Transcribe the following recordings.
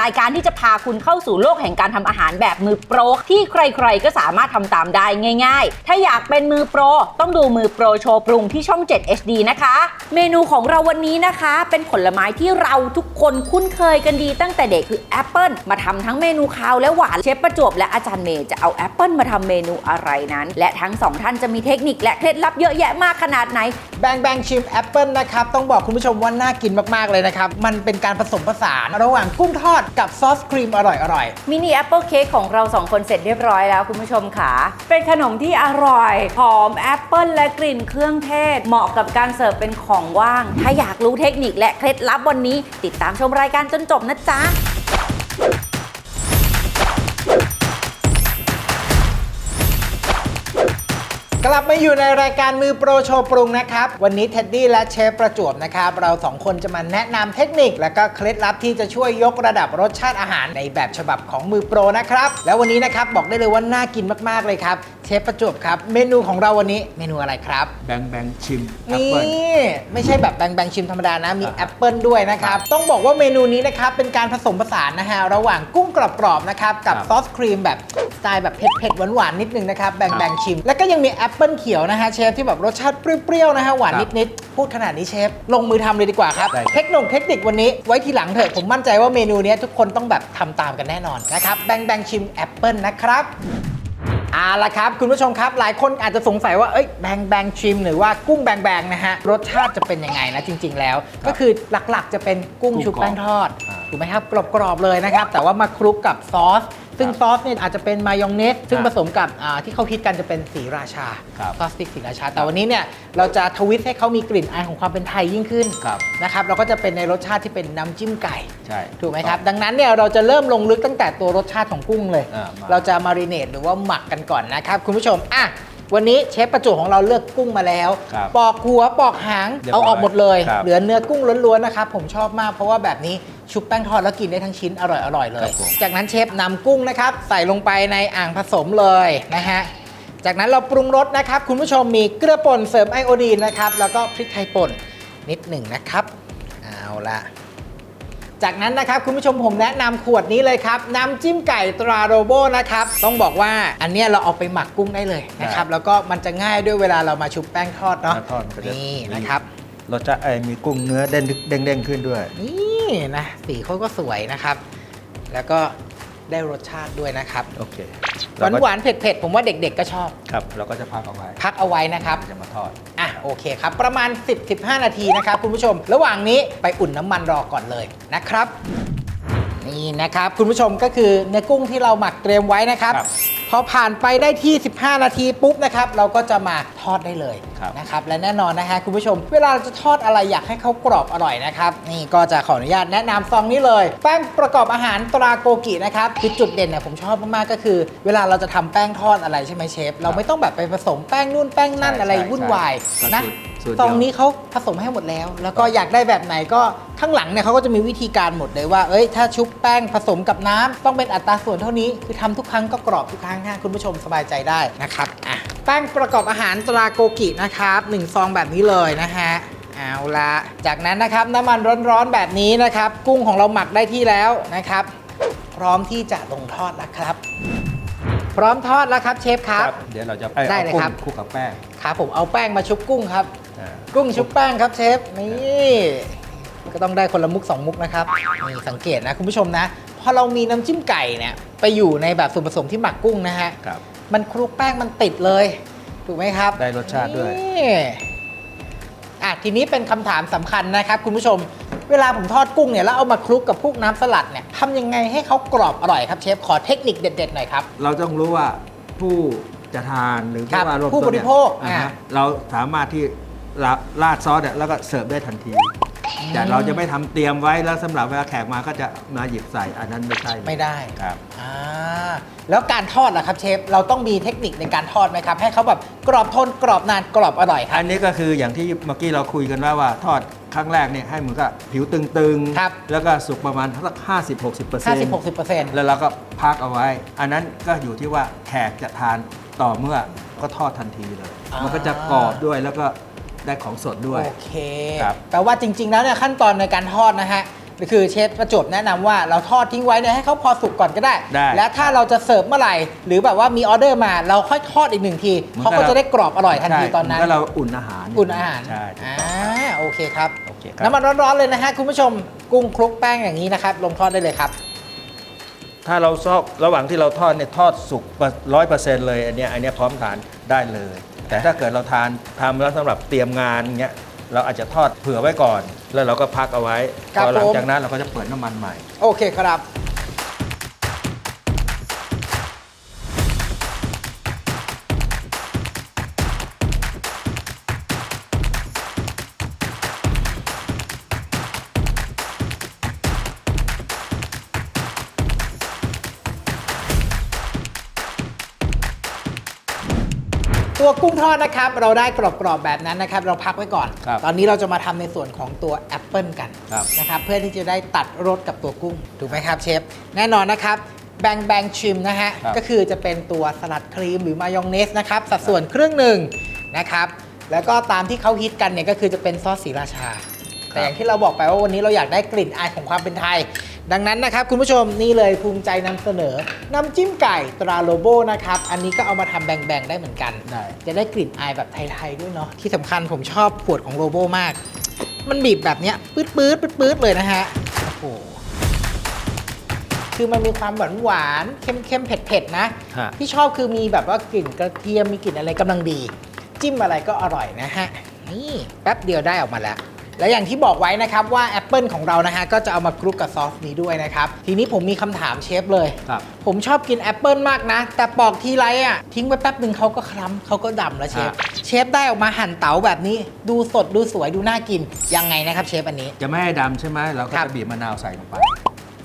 รายการที่จะพาคุณเข้าสู่โลกแห่งการทำอาหารแบบมือโปร ที่ใครๆ ก็สามารถทำตามได้ง่าย ๆ ถ้าอยากเป็นมือโปร ต้องดูมือโปรโชว์ปรุงที่ช่อง 7 HD นะคะ เมนูของเราวันนี้นะคะ เป็นผลไม้ที่เราทุกคนคุ้นเคยกันดีตั้งแต่เด็กคือแอปเปิลมาทำทั้งเมนูคาวและหวานเชฟประจวบและอาจารย์เมย์จะเอาแอปเปิลมาทำเมนูอะไรนั้น และทั้งสองท่านจะมีเทคนิคและเคล็ดลับเยอะแยะมากขนาดไหนแบงแบงชิมแอปเปิลนะครับ ต้องบอกคุณผู้ชมว่าน่ากินมาก ๆ เลยนะครับ มันเป็นการผสมผสานระหว่างกุ้งทอดกับซอสครีมอร่อยมินิแอปเปิลเค้กของเราสองคนเสร็จเรียบร้อยแล้วคุณผู้ชมค่ะ เป็นขนมที่อร่อย หอมแอปเปิลและกลิ่นเครื่องเทศ เหมาะกับการเสิร์ฟเป็นของว่าง ถ้าอยากรู้เทคนิคและเคล็ดลับวันนี้ ติดตามชมรายการจนจบนะจ๊ะ กลับมาอยู่ในรายการมือโปรโชว์ปรุงนะครับ วันนี้เท็ดดี้และเชฟประจวบนะครับ เราสองคนจะมาแนะนำเทคนิค และก็เคล็ดลับที่จะช่วยยกระดับรสชาติอาหารในแบบฉบับของมือโปรนะครับ แล้ววันนี้นะครับบอกได้เลยว่าน่ากินมากๆเลยครับ เชฟประจวบครับ เมนูของเราวันนี้เมนูอะไรครับ แบงค์แบงค์ชิมแอปนี่เปิลไม่ใช่แบบแบงแบงชิมธรรมดานะมีอ่า แอปเปิลด้วยนะครับ ต้องบอกว่าเมนูนี้นะครับเป็นการผสมผสานนะฮะระหว่างกุ้งกรอบๆนะครับกับครับซอสครีมแบบสไตล์แบบเผ็ดๆหวานๆนิดนึงนะครับแบงครับแบงชิม แล้วก็ยังมีแอปเปิลเขียวนะฮะเชฟที่แบบรสชาติเปรี้ยวๆนะฮะหวานครับนิดๆพูดขนาดนี้เชฟ ลงมือทำเลยดีกว่าครับได้ครับ เทคโนเทคนิควันนี้ไว้ทีหลังเถอะผมมั่นใจว่าเมนูนี้ทุกคนต้องแบบทำตามกันแน่นอนนะครับแบงแบงชิมแอปเปิลนะครับ เอาละครับ คุณผู้ชมครับ หลายคนอาจจะสงสัยว่าเอ้ยแบงแบงชิมหรือว่ากุ้งแบงแบงนะฮะ รสชาติจะเป็นยังไงนะจริง ๆ แล้ว ก็คือหลักๆจะเป็นกุ้งกุ้งชุบแป้งทอดอ่าถูกไหมครับกรอบๆเลยนะครับ แต่ว่ามาคลุกกับซอส ซึ่งครับซอสเนี่ยอาจจะเป็นมายองเนสซึ่งครับผสมกับอ่าที่เขาคิดกันจะเป็นสีราชาครับซอสสติ๊กสีราชา แต่วันนี้เนี่ยเราจะทวิสต์ให้เขามีกลิ่นอายของความเป็นไทยยิ่งขึ้นครับนะครับเราก็จะเป็นในรสชาติที่เป็นน้ำจิ้มไก่ใช่ถูกไหมครับ ดังนั้นเนี่ยเราจะเริ่มลงลึกตั้งแต่ตัวรสชาติของกุ้งเลยอ่ามาเราจะมารีเนตหรือว่าหมักกันก่อนนะครับคุณผู้ชมอะวันนี้เชฟประจุของเราเลือกกุ้งมาแล้วครับปอกหัวปอกหางเรียบร้เอาอยออกหมดเลยครับเหลือเนื้อกุ้งล้วนๆนะครับผมชอบมากเพราะว่าแบบนี้ ชุบแป้งทอดแล้วกินได้ทั้งชิ้นอร่อยๆเลย ครับผม จากนั้นเชฟนำกุ้งนะครับ ใส่ลงไปในอ่างผสมเลยนะฮะ จากนั้นเราปรุงรสนะครับ คุณผู้ชมมีเกลือป่นเสริมไอโอดีนนะครับ แล้วก็พริกไทยป่นนิดหนึ่งนะครับ เอาละ จากนั้นนะครับคุณผู้ชมผมแนะนำขวดนี้เลยครับน้ำจิ้มไก่ตราโรโบนะครับ ต้องบอกว่าอันเนี้ยเราเอาไปหมักกุ้งได้เลยนะครับ แล้วก็มันจะง่ายด้วยเวลาเรามาชุบแป้งทอดเนาะแป้งทอดมันก็จะ นี่นะครับ รสชาติไอ้มีกุ้งเนื้อเด้งเด้งเด้งขึ้นด้วย นี่ นะสีเขาก็สวยนะครับ แล้วก็ได้รสชาติด้วยนะครับ โอเคหวานหวานๆเผ็ดๆผมว่าเด็กๆก็ชอบ ครับ เราก็จะพักเอาไว้ พักเอาไว้นะครับ จะมาทอด อะโอเคครับ ประมาณ 10-15 นาทีนะครับคุณผู้ชม ระหว่างนี้ไปอุ่นน้ำมันรอก่อนเลยนะครับ นี่นะครับ คุณผู้ชมก็คือเนื้อกุ้งที่เราหมักเตรียมไว้นะครับ ครับพอผ่านไปได้ที่ 15 นาทีปุ๊บนะครับ เราก็จะมาทอดได้เลยครับ นะครับ และแน่นอนนะฮะคุณผู้ชม เวลาเราจะทอดอะไรอยากให้เขากรอบอร่อยนะครับ นี่ก็จะขออนุญาตแนะนำซองนี้เลย แป้งประกอบอาหารตราโกกินะครับคือจุดเด่นเนี่ยผมชอบมากๆก็คือ เวลาเราจะทำแป้งทอดอะไรใช่ไหมเชฟ เราไม่ต้องแบบไปผสมแป้งนู่นแป้งนั่นใช่อะไรใช่วุ่นวายใช่นะ สูตรซองเดียวนี้เขาผสมให้หมดแล้ว แล้วก็อยากได้แบบไหนก็ข้างหลังเนี่ยเขาก็จะมีวิธีการหมดเลยว่า เอ้ย ถ้าชุบแป้งผสมกับน้ำต้องเป็นอัตราส่วนเท่านี้ คือทำทุกครั้งก็กรอบทุกครั้งนะคุณผู้ชมสบายใจได้นะครับอะแป้งประกอบอาหารตราโกกินะครับหนึ่งซองแบบนี้เลยนะฮะ เอาละจากนั้นนะครับน้ำมันร้อนๆแบบนี้นะครับ กุ้งของเราหมักได้ที่แล้วนะครับ พร้อมที่จะลงทอดแล้วครับ พร้อมทอดแล้วครับเชฟครับ เดี๋ยวเราจะได้เอาเลยกุ้งครับคลุกกับแป้ง ครับผมเอาแป้งมาชุบกุ้งครับอ่า กุ้งชุบแป้งครับเชฟ นี่ก็ต้องได้คนละมุกสองมุกนะครับนี่สังเกตนะคุณผู้ชมนะ พอเรามีน้ำจิ้มไก่เนี่ยไปอยู่ในแบบส่วนผสมที่หมักกุ้งนะฮะ ครับ มันคลุกแป้งมันติดเลย ถูกไหมครับได้รสชาติด้วย นี่อะทีนี้เป็นคำถามสำคัญนะครับคุณผู้ชม เวลาผมทอดกุ้งเนี่ยแล้วเอามาคลุกกับพวกน้ำสลัดเนี่ยทำยังไงให้เขากรอบอร่อยครับเชฟขอเทคนิคเด็ดๆหน่อยครับ เราต้องรู้ว่าผู้จะทานหรือครับผู้ว่ารวมผู้บริโภคตัวเนี่ยอ่าฮะอ่าเราสามารถที่ ราราดซอสเนี่ยแล้วก็เสิร์ฟได้ทันที แต่เราจะไม่ทำเตรียมไว้แล้วสำหรับเวลาแขกมาก็จะมาหยิบใส่อันนั้นไม่ใช่เลยไม่ได้ครับ อ่าแล้วการทอดล่ะครับเชฟ เราต้องมีเทคนิคในการทอดไหมครับ ให้เขาแบบกรอบทนกรอบนานกรอบอร่อยครับ อันนี้ก็คืออย่างที่เมื่อกี้เราคุยกันว่าว่าทอดครั้งแรกเนี่ยให้เหมือนกับผิวตึงครับ แล้วก็สุกประมาณสักห้าสิบหกสิบเปอร์เซ็นต์50-60%แล้วเราก็พักเอาไว้ อันนั้นก็อยู่ที่ว่าแขกจะทานต่อเมื่อก็ทอดทันทีเลยอ่ามัมันก็จะกรอบด้วยแล้วก็ ได้ของสดด้วย โอเคครับ แปลว่าจริง ๆ แล้วเนี่ยขั้นตอนในการทอดนะฮะคือเชฟประจวบแนะนำว่าเราทอดทิ้งไว้เนี่ยให้เขาพอสุกก่อนก็ได้ ได้และถ้าเราจะเสิร์ฟเมื่อไหร่ หรือแบบว่ามีออเดอร์มาเราค่อยทอดอีกหนึ่งทีหมือนเขาบก็จะได้กรอบอร่อยทันทีใช่ตอนนั้นเหมืก็เราอุ่นอาหารอุ่นอาหารใช่ถูกอ่าต้องโอเคครับ โอเคครับ น้ำมันร้อนๆเลยนะฮะคุณผู้ชมกุ้งคลุกแป้งอย่างนี้นะครับลงทอดได้เลยครับ ถ้าเราซอกระหว่างที่เราทอดเนี่ยทอดสุกร้อยเปอร์เซ็นต์เลยอันเนี้ยอันเนี้ยพร้อมทานได้เลย แต่ถ้าเกิดเราทานทำแล้วสำหรับเตรียมงานเงี้ยเราอาจจะทอดเผื่อไว้ก่อน แล้วเราก็พักเอาไว้ ครับพอหลังผม จากนั้นเราก็จะเปิดน้ำมันใหม่ โอเคครับ ทอดนะครับ เราได้กรอบๆแบบนั้นนะครับ เราพักไว้ก่อน ครับตอนนี้เราจะมาทำในส่วนของตัวแอปเปิลกันครับ นะครับเพื่อที่จะได้ตัดรสกับตัวกุ้งถูกไหมครับเชฟแน่นอนนะครับแบงแบงชิมนะฮะครับ ก็คือจะเป็นตัวสลัดครีมหรือมายองเนสนะครับสัดส่วนครึ่งหนึ่งนะครับแล้วก็ตามที่เขาฮิตกันเนี่ยก็คือจะเป็นซอสสีราชา แต่อย่างที่เราบอกไปว่าวันนี้เราอยากได้กลิ่นอายของความเป็นไทย ดังนั้นนะครับคุณผู้ชมนี่เลยภูมิใจนำเสนอ น้ำจิ้มไก่ตราโลโบนะครับ อันนี้ก็เอามาทำแบ่งๆได้เหมือนกันได้จะได้กลิ่นอายแบบไทยๆด้วยเนาะที่สำคัญผมชอบขวดของโลโบมาก มันบีบแบบเนี้ยปื๊ดปื๊ดปื๊ดปื๊ดเลยนะฮะโอ้โหคือมันมีความหวานหวานๆเค็มๆเผ็ดๆนะฮะที่ชอบคือมีแบบว่ากลิ่นกระเทียมมีกลิ่นอะไรกำลังดี จิ้มอะไรก็อร่อยนะฮะนี่แป๊บเดียวได้ออกมาแล้ว และอย่างที่บอกไว้นะครับว่าแอปเปิลของเรานะฮะก็จะเอามาคลุกกับซอสนี้ด้วยนะครับ ทีนี้ผมมีคำถามเชฟเลย ครับ ผมชอบกินแอปเปิลมากนะ แต่ปอกทีไรอะทิ้งไว้แป๊บหนึ่งเขาก็คล้ำเขาก็ดำแล้วเชฟฮะเชฟได้ออกมาหั่นเต๋าแบบนี้ ดูสดดูสวยดูน่ากิน ยังไงนะครับเชฟอันนี้ จะไม่ให้ดำใช่ไหมเราก็ครับ จะบีบมะนาวใส่ลงไป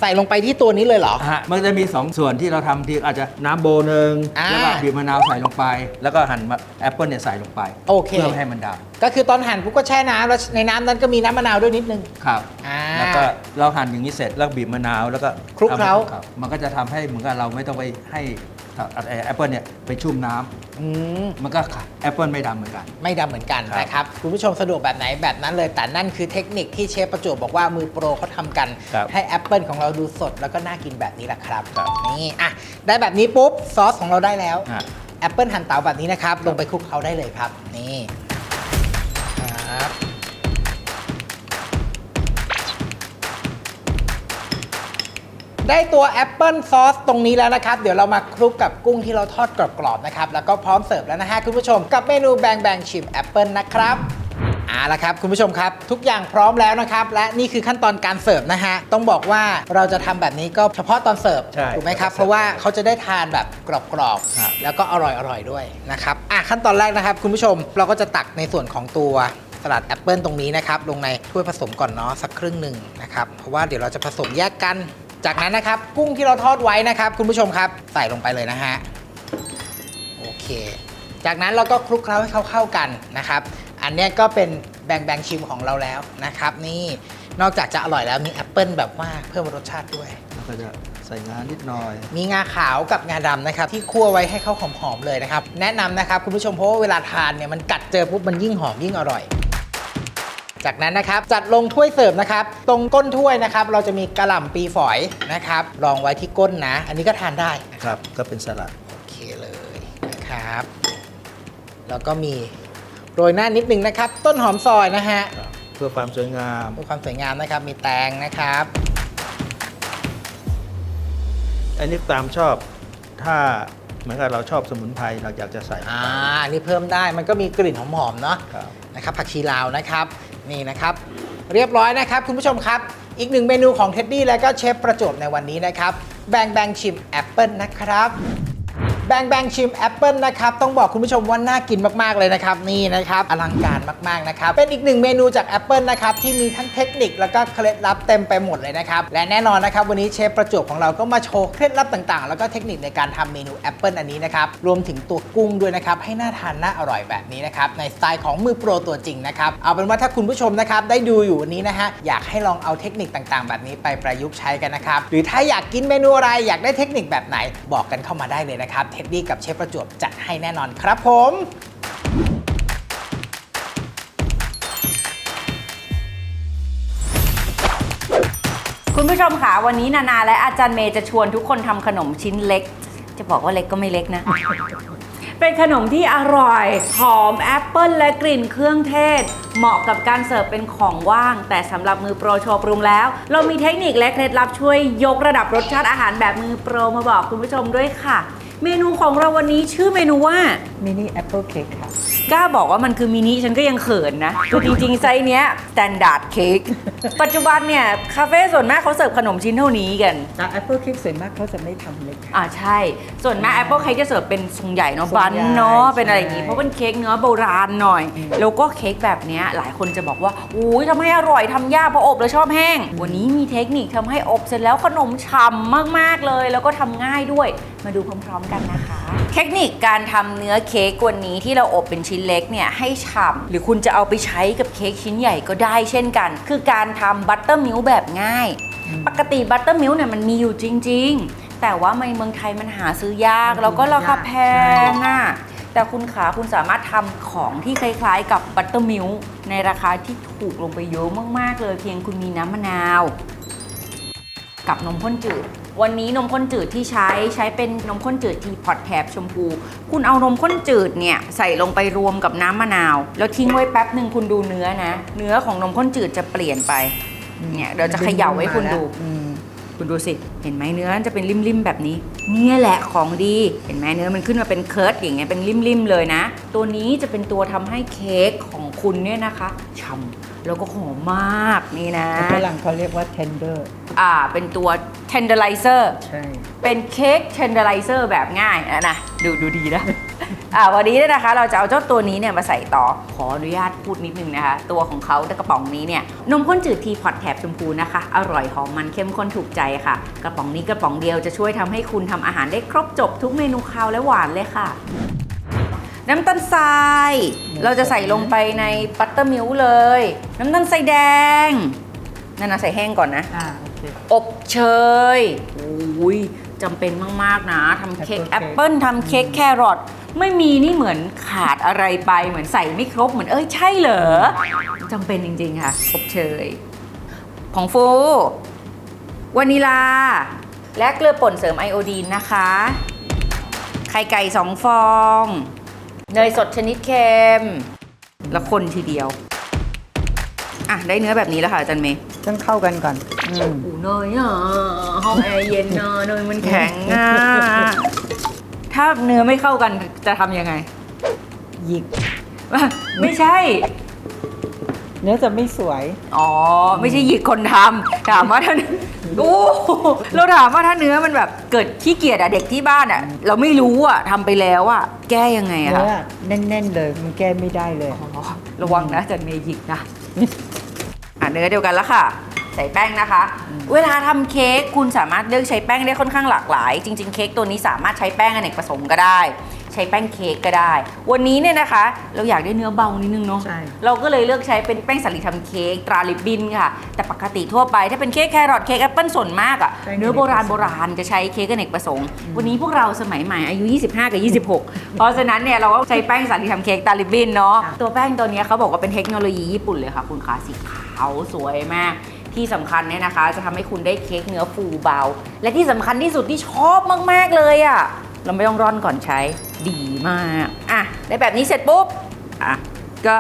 ใส่ลงไปที่ตัวนี้เลยเหรอ ฮะมันจะมี 2 ส่วนที่เราทำที่อาจจะน้ำโบหนึ่งอ่าแล้วก็บีบมะนาวใส่ลงไป แล้วก็หั่นแอปเปิลเนี่ยใส่ลงไปโอเค เพื่อไม่ให้มันด ก็คือตอนหั่นปุ๊บก็แช่น้ำแล้วในน้ำนั้นก็มีน้ำมะนาวด้วยนิดนึงำครับ อ่า แล้วก็เราหั่นอย่างนี้เสร็จแล้วบีบมะนาวแล้วก็คลุกเคล้า ทำครับมันก็จะทำให้เหมือนกับเราไม่ต้องไปให้แอปเปิลเนี่ยไปชุ่มน้ำอืม มันก็แอปเปิลไม่ดำเหมือนกัน ไม่ดำเหมือนกันครับนะครับ คุณผู้ชมสะดวกแบบไหนแบบนั้นเลย แต่นั่นคือเทคนิคที่เชฟประจวบบอกว่ามือโปรเขาทำกัน ครับ ให้แอปเปิลของเราดูสดแล้วก็น่ากินแบบนี้แหละครับครับนี่อะได้แบบนี้ปุ๊บ ซอสของเราได้แล้วอะแอปเปิลหั่นเตาแบบนี้นะครับ ลงไปคลุกเคล้าได้เลยครับ นี่ ได้ตัวแอปเปิลซอสตรงนี้แล้วนะครับ เดี๋ยวเรามาคลุกกับกุ้งที่เราทอดกรอบๆนะครับ แล้วก็พร้อมเสิร์ฟแล้วนะฮะคุณผู้ชม กับเมนูแบงแบงชิมแอปเปิลนะครับเอาละครับคุณผู้ชมครับ ทุกอย่างพร้อมแล้วนะครับ และนี่คือขั้นตอนการเสิร์ฟนะฮะ ต้องบอกว่าเราจะทำแบบนี้ก็เฉพาะตอนเสิร์ฟใช่ถูกไหมครับ เพราะว่าเขาจะได้ทานแบบกรอบครับๆแล้วก็อร่อยอร่อยด้วยนะครับอะขั้นตอนแรกนะครับ คุณผู้ชมเราก็จะตักในส่วนของตัวสลัดแอปเปิลตรงนี้นะครับลงในถ้วยผสมก่อนเนาะสักครึ่งหนึ่งนะครับเพราะว่าเดี๋ยวเราจะผสมแยกกัน จากนั้นนะครับกุ้งที่เราทอดไว้นะครับ คุณผู้ชมครับใส่ลงไปเลยนะฮะโอเค จากนั้นเราก็คลุกเคล้าให้เขาเข้ากันนะครับ อันเนี้ยก็เป็นแบงแบงชิมของเราแล้วนะครับ นี่นอกจากจะอร่อยแล้วมีแอปเปิลแบบว่าเพิ่มรสชาติด้วย แล้วก็จะใส่งานนิดหน่อย มีงาขาวกับงาดำนะครับ ที่คั่วไว้ให้เขาหอมๆเลยนะครับ แนะนำนะครับคุณผู้ชมเพราะว่าเวลาทานเนี่ยมันกัดเจอปุ๊บมันยิ่งหอมยิ่งอร่อย จากนั้นนะครับจัดลงถ้วยเสิร์ฟนะครับตรงก้นถ้วยนะครับเราจะมีกระหล่ำปีฝอยนะครับรองไว้ที่ก้นนะ อันนี้ก็ทานได้ครับก็เป็นสลัดโอเคเลยนะครับ แล้วก็มีโรยหน้านิดนึงนะครับ ต้นหอมซอยนะฮะเพื่อความสวยงามเพื่อความสวยงามนะครับ มีแตงนะครับ อันนี้ตามชอบถ้าเหมือนกับเราชอบสมุนไพรเราอยากจะใส่ลงอ่าไปอันนี่เพิ่มได้มันก็มีกลิ่นหอมๆเนาะครับนะครับผักชีลาวนะครับ นี่นะครับ เรียบร้อยนะครับ คุณผู้ชมครับ อีกหนึ่งเมนูของเท็ดดี้และก็เชฟประจวบในวันนี้นะครับ แบงแบงชิมแอปเปิลนะครับ แบงแบงชิมแอปเปิลนะครับ ต้องบอกคุณผู้ชมว่าน่ากินมากๆเลยนะครับ นี่นะครับ อลังการมากๆนะครับ เป็นอีกหนึ่งเมนูจากแอปเปิลนะครับ ที่มีทั้งเทคนิคแล้วก็เคล็ดลับเต็มไปหมดเลยนะครับ และแน่นอนนะครับ วันนี้เชฟประจวบของเราก็มาโชว์เคล็ดลับต่างๆ แล้วก็เทคนิคในการทำเมนูแอปเปิลอันนี้นะครับรวมถึงตัวกุ้งด้วยนะครับให้น่าทานน่าอร่อยแบบนี้นะครับในสไตล์ของมือโปรตัวจริงนะครับเอาเป็นว่าถ้าคุณผู้ชมนะครับได้ดูอยู่วันนี้นะฮะอยากให้ลองเอาเทคนิคต่างๆ แบบนี้ไปประยุกต์ใช้กันนะครับหรือถ้าอยากกินเมนูอะไรอยากได้เทคนิคแบบไหนบอกกันเข้ามาได้เลยนะครับเท็ดดี้กับเชฟประจวบจัดให้แน่นอนครับผมคุณผู้ชมค่ะวันนี้นานาและอาจารย์เมย์จะชวนทุกคนทำขนมชิ้นเล็ก จะบอกว่าเล็กก็ไม่เล็กนะ เป็นขนมที่อร่อย หอมแอปเปิ้ลและกลิ่นเครื่องเทศ เหมาะกับการเสิร์ฟเป็นของว่าง แต่สำหรับมือโปรโชว์ปรุงแล้ว เรามีเทคนิคและเคล็ดลับช่วยยกระดับรสชาติอาหารแบบมือโปรมาบอกคุณผู้ชมด้วยค่ะ เมนูของเราวันนี้ชื่อเมนูว่ามินิแอปเปิลเค้กค่ะ กล้าบอกว่ามันคือมินิฉันก็ยังเขินนะคือจริงๆ ไซส์เนี้ย s t ต n d า r d เค้กปัจจุบันเนี่ย คาเฟ่ส่วนมากเขาเสิร์ฟขนมชิ้นเท่านี้กัน แต่แอปเปิลเค้กส่วนมากเขาจะไม่ทำเล็กค่ะ อ่าใช่ ส่วนมาก Apple Cake จะเสิร์ฟเป็นทรงใหญ่เนาะทรงบันใหญ่เนาะใช่เป็นอะไรอย่างงี้เพราะเป็นเค้กเนื้อโบราณหน่อย แล้วก็เค้กแบบเนี้ยหลายคนจะบอกว่าอุ้ยทำให้อร่อยทำยากเพราะอบแล้วชอบแห้ง วันนี้มีเทคนิคทำให้อบเสร็จแล้วขนมฉ่ำมากๆเลย แล้วก็ทำง่ายด้วย มาดูพร้อมๆกันนะคะ เทคนิคการทำเนื้อเค้กวันนี้ที่เราอบเป็นชิ้นเล็กเนี่ยให้ฉ่ำหรือคุณจะเอาไปใช้กับเค้กชิ้นใหญ่ก็ได้เช่นกัน คือการทำบัตเตอร์มิลแบบง่าย ปกติบัตเตอร์มิลเนี่ยมันมีอยู่จริง ๆ แต่ว่าในเมืองไทยมันหาซื้อยาก แล้วก็ราคาแพงอะแต่คุณขาคุณสามารถทำของที่คล้ายๆ กับบัตเตอร์มิลในราคาที่ถูกลงไปเยอะมากๆเลย เพียงคุณมีน้ำมะนาว กับนมข้นจืด วันนี้นมข้นจืดที่ใช้ใช้เป็นนมข้นจืดทีพอตแทบชมพู คุณเอานมข้นจืดเนี่ยใส่ลงไปรวมกับน้ำมะนาว แล้วทิ้งไว้แป๊บหนึ่งคุณดูเนื้อนะ เนื้อของนมข้นจืดจะเปลี่ยนไปเนี่ยเดี๋ยวจะเขย่าให้คุณดูอืมคุณดูสิ เห็นไหมเนื้อมันจะเป็นริมๆแบบนี้ เนี่ยแหละของดี เห็นไหมเนื้อมันขึ้นมาเป็นเคิร์ดอย่างเงี้ยเป็นริมๆเลยนะ ตัวนี้จะเป็นตัวทำให้เค้กของคุณเนี่ยนะคะฉ่ำแล้วก็หอมมากนี่นะฝรั่งเขาเรียกว่า tender อ่าเป็นตัว tenderizer ใช่ เป็นเค้ก tenderizer แบบง่ายนะนะดูดูดีนะ อ่าวันนี้เนี่ยนะคะ เราจะเอาเจ้าตัวนี้เนี่ยมาใส่ต่อขออนุญาตพูดนิดนึงนะคะ ตัวของเขาในกระป๋องนี้เนี่ยนมข้นจืดทีพอตแถบชมพูนะคะ อร่อยหอมมันเข้มข้นถูกใจค่ะ กระป๋องนี้กระป๋องเดียวจะช่วยทำให้คุณทำอาหารได้ครบจบทุกเมนูคาวและหวานเลยค่ะ น้ำตาลทราย เราจะใส่ลงไปในบัตเตอร์มิลค์เลย น้ำตาลทรายแดง นั่นนะใส่แห้งก่อนนะ อ่าโอเค อบเชยโอ้ยจำเป็นมาก ๆ นะทำเค้ก Apple แอปเปิลทำเค้กแครอทไม่มีนี่เหมือนขาดอะไรไปเหมือนใส่ไม่ครบเหมือนเอ้ย ใช่เหรอจำเป็นจริง ๆ ค่ะ อบเชย ของฟูวานิลา และเกลือป่นเสริมไอโอดีนนะคะ ไข่ไก่สองฟอง เนยสดชนิดเค็มแล้วคนทีเดียว อะ ได้เนื้อแบบนี้แล้วค่ะอาจารย์เมย์ ต้องเข้ากันก่อนอืมอูเนยอะห้องแอร์เย็นอะเนยมันแข็งอะถ้าเนื้อไม่เข้ากันจะทำยังไง หยิก ไม่ใช่ เนื้อจะไม่สวย อ๋อ ไม่ใช่หยิกคนทำถามว่าถ้าโอ้เราถามว่าถ้าเนื้อมันแบบเกิดขี้เกียจอะเด็กที่บ้านอะเราไม่รู้อะทำไปแล้วอะแก้ยังไงอะเนื้คะอแน่นๆเลย มันแก้ไม่ได้เลยอ๋อระวังนะจันเมย์หยิกนะอะ เนื้อเดียวกันแล้วค่ะ ใส่แป้งนะคะ เวลาทำเค้กคุณสามารถเลือกใช้แป้งได้ค่อนข้างหลากหลาย จริง ๆ เค้กตัวนี้สามารถใช้แป้งอเนกประสงค์ก็ได้ ใช้แป้งเค้กก็ได้ วันนี้เนี่ยนะคะ เราอยากได้เนื้อเบานิดนึงเนาะใช่ เราก็เลยเลือกใช้เป็นแป้งสาลีทำเค้กตราลิบบินค่ะ แต่ปกติทั่วไปถ้าเป็นเค้กแครอทเค้กแอปเปิลส่วนมากอะเนื้อโบราณโบราณจะใช้เค้กอเนกประสงค์ วันนี้พวกเราสมัยใหม่อายุ 25 กับ 26 เพราะฉะนั้นเนี่ยเราก็ใช้แป้งสาลีทำเค้กตราลิบบินเนาะตัวแป้งตัวเนี้ยเขาบอกว่าเป็นเทคโนโลยีญี่ปุ่นเลยค่ะคุณคะสีขาวสวยมาก ที่สำคัญเนี่ยนะคะ จะทำให้คุณได้เค้กเนื้อฟูเบา และที่สำคัญที่สุดที่ชอบมากๆเลยอะ่ะ เราไม่ต้องร่อนก่อนใช้ดีมากอะได้แบบนี้เสร็จปุ๊บอะก็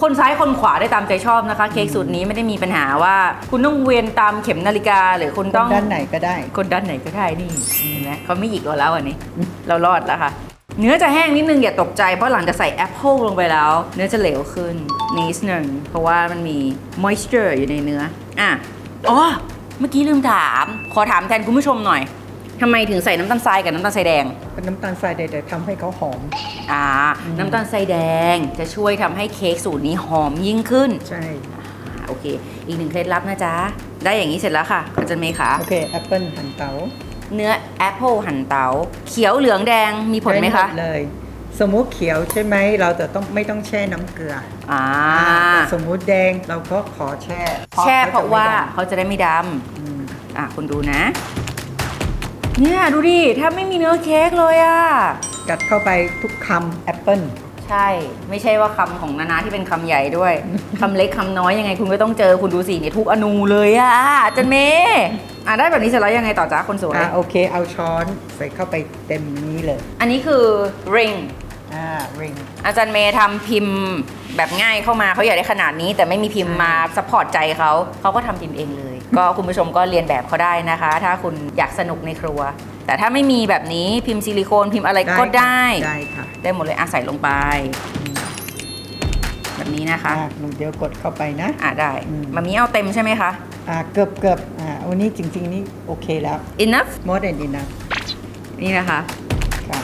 คนซ้ายคนขวาได้ตามใจชอบนะคะ เค้กสูตรนี้ไม่ได้มีปัญหาว่า คุณต้องเวียนตามเข็มนาฬิกาหรือคุณต้องด้านไหนก็ได้ คนด้านไหนก็ได้นี่เห็นไหมเขาไม่หยิกเราแล้วอันนี้ เรารอดแล้วค่ะ เนื้อจะแห้งนิดนึงอย่าตกใจเพราะหลังจากใส่แอปเปิลลงไปแล้ว เนื้อจะเหลวขึ้นนิดหนึ่งเพราะว่ามันมี moisture อยู่ในเนื้ออะอ๋อเมื่อกี้ลืมถาม ขอถามแทนคุณผู้ชมหน่อย ทำไมถึงใส่น้ำตาลทรายกับน้ำตาลทรายแดง เป็นน้ำตาลทรายใดๆทำให้เขาหอม อ่า น้ำตาลทรายแดงจะช่วยทำให้เค้กสูตรนี้หอมยิ่งขึ้น ใช่ อ่าโอเค อีกหนึ่งเคล็ดลับนะจ๊ะ ได้อย่างนี้เสร็จแล้วค่ะอาจารย์เมย์คะโอเคแอปเปิลหั่นเตาเนื้อแอปเปิลหั่นเตา เขียวเหลืองแดงมีผลไหมคะ ด้ดเลย สมมุติเขียวใช่ไหมเราจะต้องไม่ต้องแช่น้ำเกลืออ่าแต่สมมุติแดงเราก็ขอแช่แช่เพราะว่าขเขาจะได้ไม่ดอืมำอะคุณดูนะ เนี่ยดูดิแทบไม่มีเนื้อเค้กเลยอะกัดเข้าไปทุกคำแอปเปิลใใช่ ไม่ใช่ว่าคำของนานาที่เป็นคำใหญ่ด้วย คำเล็กคำน้อยยังไงคุณก็ต้องเจอคุณดูสิเนี่ยทุกอนูเลยอะอาจันเมย์อะได้แบบนี้เสร็จแล้วยังไงต่อจ้าคนสวย อ่าโอเค เอาช้อนใส่เข้าไปเต็มนี้เลยอันนี้คือ ring อ่า ring อาจารย์เมย์ทำพิมพ์แบบง่ายเข้ามาเขาอยากได้ขนาดนี้ แต่ไม่มีพิมพ์มาซัพพอร์ตใจเขาเขาก็ทำพิมพ์เองเลย ก็คุณผู้ชมก็เรียนแบบเขาได้นะคะ ถ้าคุณอยากสนุกในครัว แต่ถ้าไม่มีแบบนี้พิมพ์ซิลิโคนพิมพ์อะไรก็ได้ได้ค่ะ ได้หมดเลยอะใส่ลงไป แบบนี้นะคะอ่าหนูเดี๋ยวกดเข้าไปนะ อะได้อืม มามีเอาเต็มใช่ไหมคะ อ่าเกือบเกือบอ่าวันนี้จริง ๆ นี่โอเคแล้ว enough more than enough นี่นะคะ ค่ะ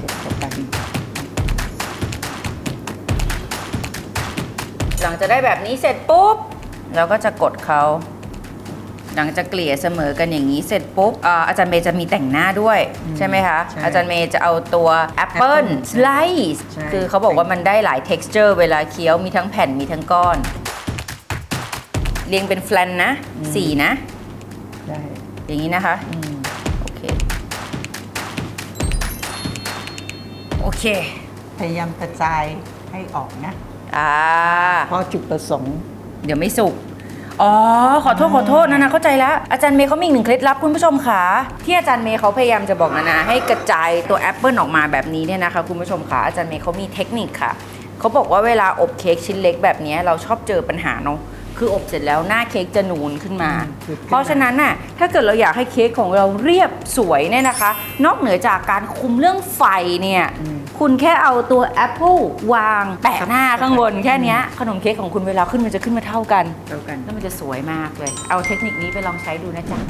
กดเข้าไปหลังจากได้แบบนี้เสร็จปุ๊บ เราก็จะกดเขาหลังจากเกลี่ยเสมอกันอย่างนี้เสร็จปุ๊บอ่าอาจารย์เมย์จะมีแต่งหน้าด้วย ใช่ไหมคะ ใช่อาจารย์เมย์จะเอาตัวแอปเปิล Apple สไลซ์ใช่ คือเขาบอกว่ามันได้หลาย texture เวลาเคี้ยวมีทั้งแผ่นมีทั้งก้อน เรียงเป็นแฟลนนะสี่นะ ได้อย่างนี้นะคะ อืมโอเค โอเค พยายามกระจายให้ออกนะ อ่า เพราะจุดประสงค์ เดี๋ยวไม่สุกอ๋อ ขอโทษขอโทษนานาเข้าใจแล้วอาจารย์เมย์เขามีอีกหนึ่งเคล็ดลับคุณผู้ชมค่ะ ที่อาจารย์เมย์เขาพยายามจะบอกนานาให้กระจายตัวแอปเปิลออกมาแบบนี้เนี่ยนะคะคุณผู้ชมค่ะอาจารย์เมย์เขามีเทคนิคค่ะเขาบอกว่าเวลาอบเค้กชิ้นเล็กแบบนี้เราชอบเจอปัญหาเนาะ คืออบเสร็จแล้วหน้าเค้กจะนูนขึ้นมา อืมขึ้นมาเพราะฉะนั้นน่ะถ้าเกิดเราอยากให้เค้กของเราเรียบสวยเนี่ยนะคะ นอกเหนือจากการคุมเรื่องไฟเนี่ยอืมคุณแค่เอาตัวแอปเปิลวางแปะหน้าข้างบนแค่เนี้ยขนมเค้กของคุณเวลาขึ้นมันจะขึ้นมาเท่ากัน เท่ากัน แล้วมันจะสวยมากเลย เอาเทคนิคนี้ไปลองใช้ดูนะจ๊ะ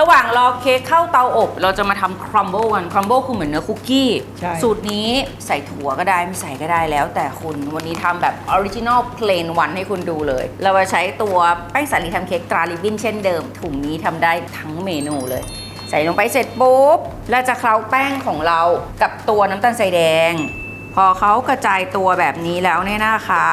ระหว่างรอเค้กเข้าเตาอบ เราจะมาทำครัมเบิลกันครัมเบิลคือเหมือนเนื้อคุกกี้ ใช่ สูตรนี้ใส่ถั่วก็ได้ ไม่ใส่ก็ได้แล้ว แต่คุณวันนี้ทำแบบออริจินอลเพลนวันให้คุณดูเลย เราจะใช้ตัวแป้งสาลีทำเค้กตราลิบบินเช่นเดิม ถุงนี้ทำได้ทั้งเมนูเลย ใส่ลงไปเสร็จปุ๊บเราจะเคล้าแป้งของเรากับตัวน้ำตาลทรายแดง พอเขากระจายตัวแบบนี้แล้วเนี่ยนะคะ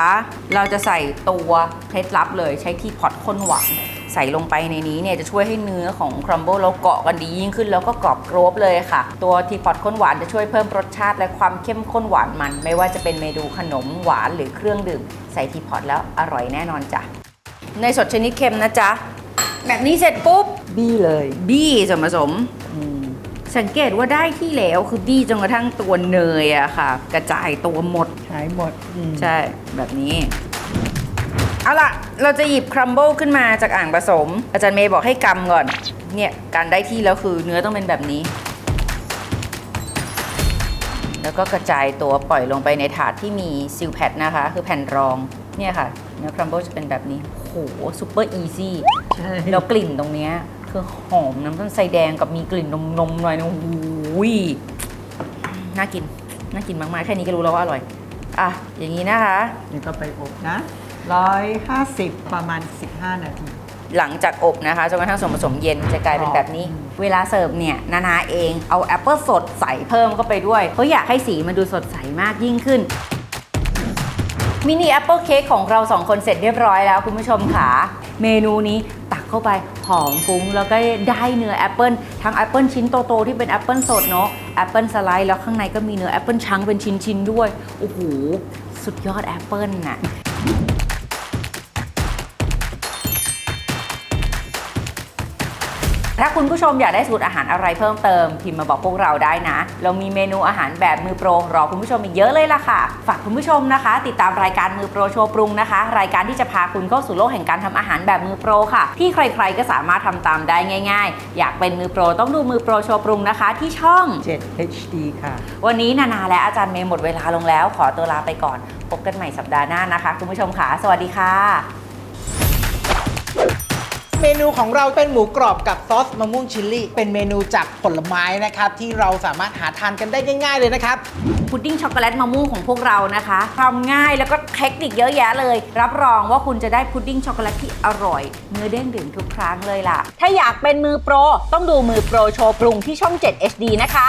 เราจะใส่ตัวเคล็ดลับเลยใช้ที่พอตข้นหวาน ใส่ลงไปในนี้เนี่ยจะช่วยให้เนื้อของครัมเบิลเราเกาะกันดียิ่งขึ้นแล้วก็กรอบโกรบเลยค่ะ ตัวทีพอตข้นหวานจะช่วยเพิ่มรสชาติและความเข้มข้นหวานมัน ไม่ว่าจะเป็นเมนูขนมหวานหรือเครื่องดื่ม ใส่ทีพอตแล้วอร่อยแน่นอนจ้ะในยสดชนิดเค็มนะจ๊ะแบบนี้เสร็จปุ๊บบี้เลยบี้ส่วนผสมอืมสังเกตว่าได้ที่แล้วคือบี้จนกระทั่งตัวเนยอะค่ะ กระจายตัวหมดใช้หมดอืมใช่แบบนี้ เอาล่ะ เราจะหยิบครัมเบิลขึ้นมาจากอ่างผสม อาจารย์เมย์บอกให้กำก่อน เนี่ยการได้ที่แล้วคือเนื้อต้องเป็นแบบนี้ แล้วก็กระจายตัวปล่อยลงไปในถาดที่มีซิลแพดนะคะ คือแผ่นรอง เนี่ยค่ะ เนื้อครัมเบิลจะเป็นแบบนี้ โหซูเปอร์อีซี่ใช่แล้วกลิ่นตรงเนี้ยคือหอมน้ำตาลทรายแดงกับมีกลิ่นนมนมๆหน่อยนะโอ้โหยน่ากิน น่ากินมากๆ แค่นี้ก็รู้แล้วว่าอร่อย อะ อย่างนี้นะคะนี่ก็ไปอบนะ ร้อยห้าสิบประมาณ 15 นาที หลังจากอบนะคะจนกระทั่งส่วนผสมเย็นจะกลายเป็นแบบนี้อืมเวลาเสิร์ฟเนี่ยนานาเองเอาแอปเปิลสดใส่เพิ่มเข้าไปด้วยเพราะอยากให้สีมันดูสดใสมากยิ่งขึ้นมินิแอปเปิลเค้กของเราสองคนเสร็จเรียบร้อยแล้วคุณผู้ชมค่ะ เมนูนี้ตักเข้าไปหอมฟุ้ง แล้วก็ได้เนื้อแอปเปิลทั้งแอปเปิลชิ้นโตๆที่เป็นแอปเปิลสดเนาะแอปเปิลสไลด์แล้วข้างในก็มีเนื้อแอปเปิลชั้งเป็นชิ้นๆด้วย โอ้โห สุดยอดแอปเปิลน่ะ ถ้าคุณผู้ชมอยากได้สูตรอาหารอะไรเพิ่มเติม พิมพ์มาบอกพวกเราได้นะ เรามีเมนูอาหารแบบมือโปรรอคุณผู้ชมอีกเยอะเลยล่ะค่ะ ฝากคุณผู้ชมนะคะ ติดตามรายการมือโปรโชว์ปรุงนะคะ รายการที่จะพาคุณเข้าสู่โลกแห่งการทำอาหารแบบมือโปรค่ะ ที่ใครๆก็สามารถทำตามได้ง่าย ๆ อยากเป็นมือโปรต้องดูมือโปรโชว์ปรุงนะคะ ที่ช่อง 7 HD ค่ะ วันนี้นานาและอาจารย์เมย์หมดเวลาลงแล้ว ขอตัวลาไปก่อนพบกันใหม่สัปดาห์หน้านะคะ คุณผู้ชมค่ะสวัสดีค่ะ เมนูของเราเป็นหมูกรอบกับซอสมะม่วงชิลลี่ เป็นเมนูจากผลไม้นะครับที่เราสามารถหาทานกันได้ง่าย ๆ เลยนะครับ พุดดิ้งช็อกโกแลตมะม่วงของพวกเรานะคะทำง่ายแล้วก็เทคนิคเยอะแยะเลย รับรองว่าคุณจะได้พุดดิ้งช็อกโกแลตที่อร่อยเนื้อเด้งดึงทุกครั้งเลยล่ะ ถ้าอยากเป็นมือโปร ต้องดูมือโปรโชว์ปรุงที่ช่อง 7 HD นะคะ